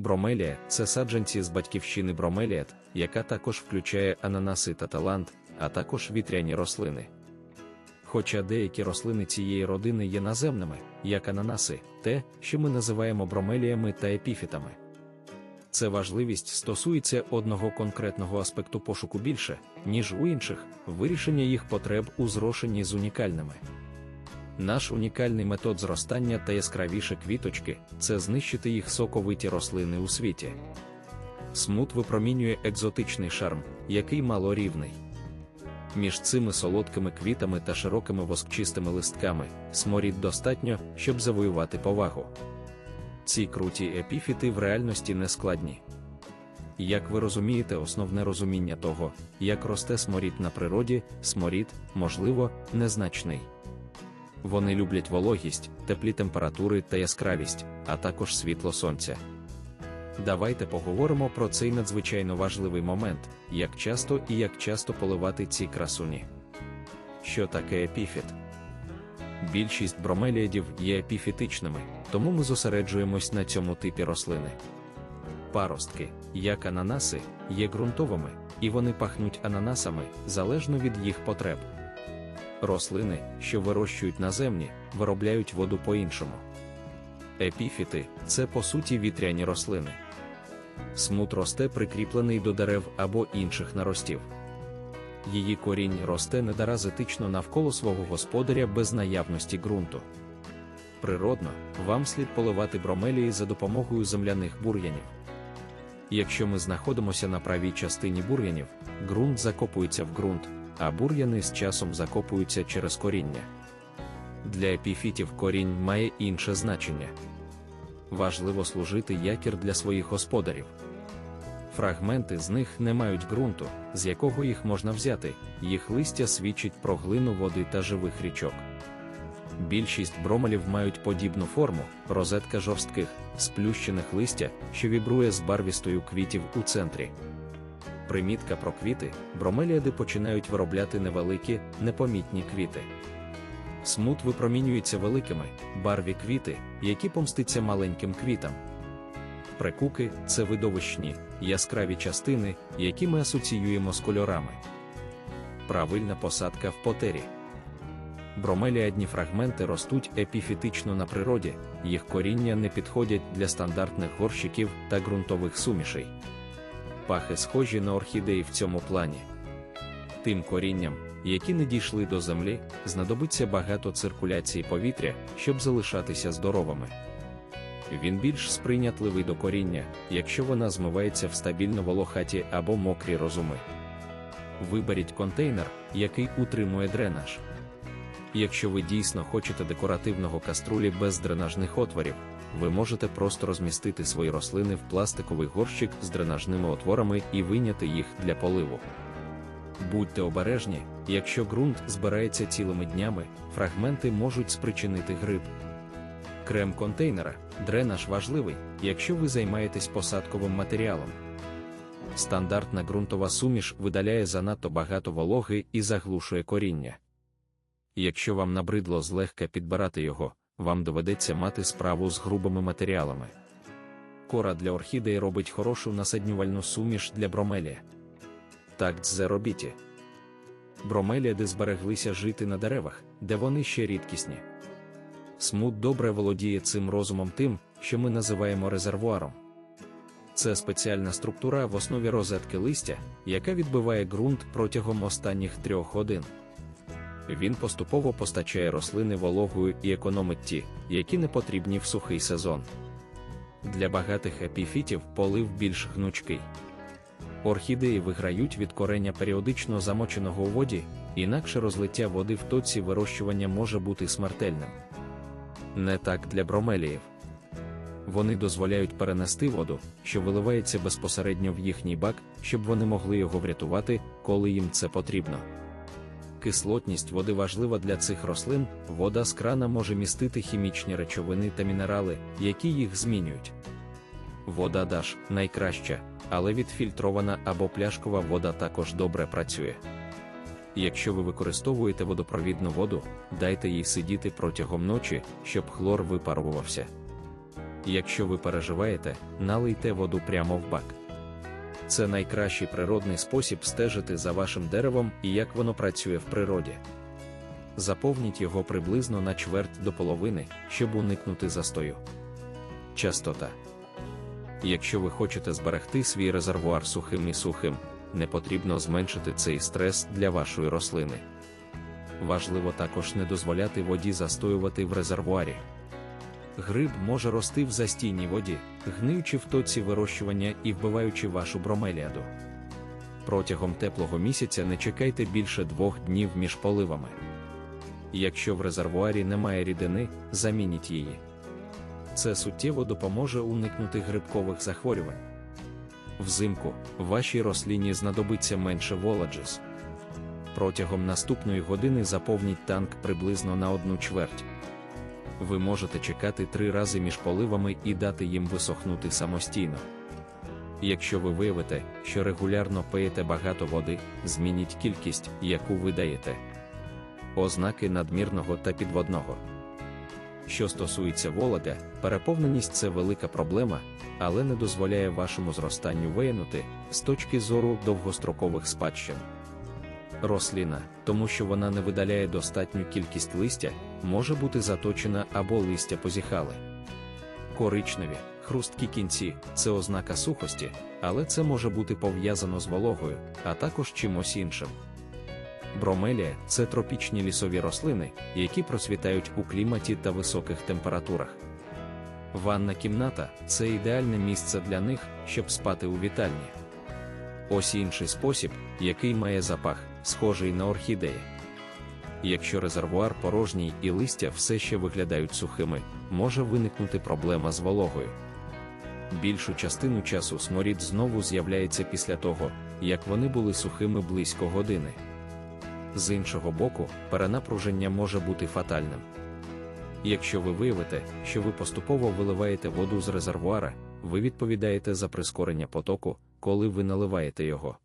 Бромелія це саджанці з батьківщини бромеліат, яка також включає ананаси та талант, а також вітряні рослини. Хоча деякі рослини цієї родини є наземними, як ананаси, те, що ми називаємо бромеліями та епіфітами. Це важливість стосується одного конкретного аспекту пошуку більше, ніж у інших, вирішення їх потреб у зрошенні з унікальними. Наш унікальний метод зростання та яскравіше квіточки це знищити їх соковиті рослини у світі. Смут випромінює екзотичний шарм, який малорівний. Між цими солодкими квітами та широкими воскчистими листками сморід достатньо, щоб завоювати повагу. Ці круті епіфіти в реальності не складні. Як ви розумієте, основне розуміння того, як росте сморід на природі, сморід, можливо, незначний. Вони люблять вологість, теплі температури та яскравість, а також світло сонця. Давайте поговоримо про цей надзвичайно важливий момент, як часто і як часто поливати ці красуні. Що таке епіфіт? Більшість бромеліадів є епіфітичними, тому ми зосереджуємось на цьому типі рослини. Паростки, як ананаси, є ґрунтовими, і вони пахнуть ананасами залежно від їх потреб. Рослини, що вирощують наземні, виробляють воду по-іншому. Епіфіти це по суті вітряні рослини. Смут росте прикріплений до дерев або інших наростів. Її корінь росте недаразитично навколо свого господаря без наявності ґрунту. Природно, вам слід поливати бромелії за допомогою земляних бур'янів. Якщо ми знаходимося на правій частині бур'янів, ґрунт закопується в ґрунт, а бур'яни з часом закопуються через коріння. Для епіфітів корінь має інше значення. Важливо служити якір для своїх господарів. Фрагменти з них не мають ґрунту, з якого їх можна взяти, їх листя свідчить про глину води та живих річок. Більшість бромелів мають подібну форму, розетка жорстких, сплющених листя, що вібрує з барвістою квітів у центрі. Примітка про квіти, бромеліади починають виробляти невеликі, непомітні квіти. Смут випромінюється великими, барві квіти, які помститься маленьким квітам. Прикуки це видовищні, яскраві частини, які ми асоціюємо з кольорами. Правильна посадка в потері. Бромеліадні фрагменти ростуть епіфітично на природі, їх коріння не підходять для стандартних горщиків та ґрунтових сумішей. Пахи схожі на орхідеї в цьому плані. Тим корінням, які не дійшли до землі, знадобиться багато циркуляції повітря, щоб залишатися здоровими. Він більш сприйнятливий до коріння, якщо вона змивається в стабільно волохаті або мокрі розуми. Виберіть контейнер, який утримує дренаж. Якщо ви дійсно хочете декоративного каструлі без дренажних отворів, ви можете просто розмістити свої рослини в пластиковий горщик з дренажними отворами і вийняти їх для поливу. Будьте обережні, якщо ґрунт збирається цілими днями, фрагменти можуть спричинити гриб. Крем контейнера дренаж важливий, якщо ви займаєтесь посадковим матеріалом. Стандартна ґрунтова суміш видаляє занадто багато вологи і заглушує коріння. Якщо вам набридло злегка підбирати його, вам доведеться мати справу з грубими матеріалами. Кора для орхідеї робить хорошу насаднювальну суміш для бромелія. Так дзе робіті. Бромеліади збереглися жити на деревах, де вони ще рідкісні. Смут добре володіє цим розумом тим, що ми називаємо резервуаром. Це спеціальна структура в основі розетки листя, яка відбиває ґрунт протягом останніх трьох годин. Він поступово постачає рослини вологою і економить ті, які не потрібні в сухий сезон. Для багатих епіфітів полив більш гнучкий. Орхідеї виграють від корення періодично замоченого у воді, інакше розлиття води в тоці вирощування може бути смертельним. Не так для бромеліїв. Вони дозволяють перенести воду, що виливається безпосередньо в їхній бак, щоб вони могли його врятувати, коли їм це потрібно. Кислотність води важлива для цих рослин, вода з крана може містити хімічні речовини та мінерали, які їх змінюють. Вода даш найкраща, але відфільтрована або пляшкова вода також добре працює. Якщо ви використовуєте водопровідну воду, дайте їй сидіти протягом ночі, щоб хлор випарувався. Якщо ви переживаєте, налийте воду прямо в бак. Це найкращий природний спосіб стежити за вашим деревом і як воно працює в природі. Заповніть його приблизно на чверть до половини, щоб уникнути застою. Частота. Якщо ви хочете зберегти свій резервуар сухим і сухим, не потрібно зменшити цей стрес для вашої рослини. Важливо також не дозволяти воді застоювати в резервуарі. Гриб може рости в застійній воді, гниючи в тоці вирощування і вбиваючи вашу бромеліаду. Протягом теплого місяця не чекайте більше двох днів між поливами. Якщо в резервуарі немає рідини, замініть її. Це суттєво допоможе уникнути грибкових захворювань. Взимку вашій рослині знадобиться менше воладжес. Протягом наступної години заповніть танк приблизно на одну чверть. Ви можете чекати три рази між поливами і дати їм висохнути самостійно. Якщо ви виявите, що регулярно пиєте багато води, змініть кількість, яку ви даєте. Ознаки надмірного та підводного. Що стосується волога, переповненість це велика проблема, але не дозволяє вашому зростанню виянути з точки зору довгострокових спадщин. Рослина, тому що вона не видаляє достатню кількість листя, може бути заточена або листя позіхали. Коричневі, хрусткі кінці це ознака сухості, але це може бути пов'язано з вологою, а також чимось іншим. Бромелія це тропічні лісові рослини, які процвітають у кліматі та високих температурах. Ванна кімната це ідеальне місце для них, щоб спати у вітальні. Ось інший спосіб, який має запах, схожий на орхідеї. Якщо резервуар порожній і листя все ще виглядають сухими, може виникнути проблема з вологою. Більшу частину часу сморід знову з'являється після того, як вони були сухими близько години. З іншого боку, перенапруження може бути фатальним. Якщо ви виявите, що ви поступово виливаєте воду з резервуара, ви відповідаєте за прискорення потоку, коли ви наливаєте його.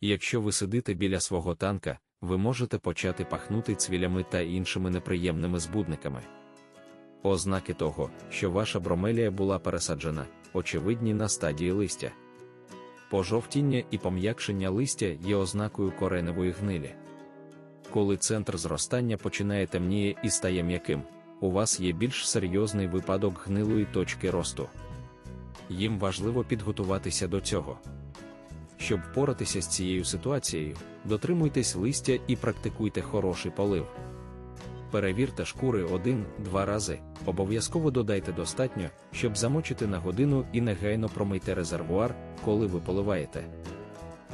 Якщо ви сидите біля свого танка, ви можете почати пахнути цвілями та іншими неприємними збудниками. Ознаки того, що ваша бромелія була пересаджена, очевидні на стадії листя. Пожовтіння і пом'якшення листя є ознакою кореневої гнилі. Коли центр зростання починає темніє і стає м'яким, у вас є більш серйозний випадок гнилої точки росту. Їм важливо підготуватися до цього. Щоб впоратися з цією ситуацією, дотримуйтесь листя і практикуйте хороший полив. Перевірте шкури один-два рази, обов'язково додайте достатньо, щоб замочити на годину і негайно промийте резервуар, коли ви поливаєте.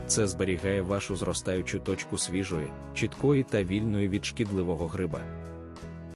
Це зберігає вашу зростаючу точку свіжої, чіткої та вільної від шкідливого гриба.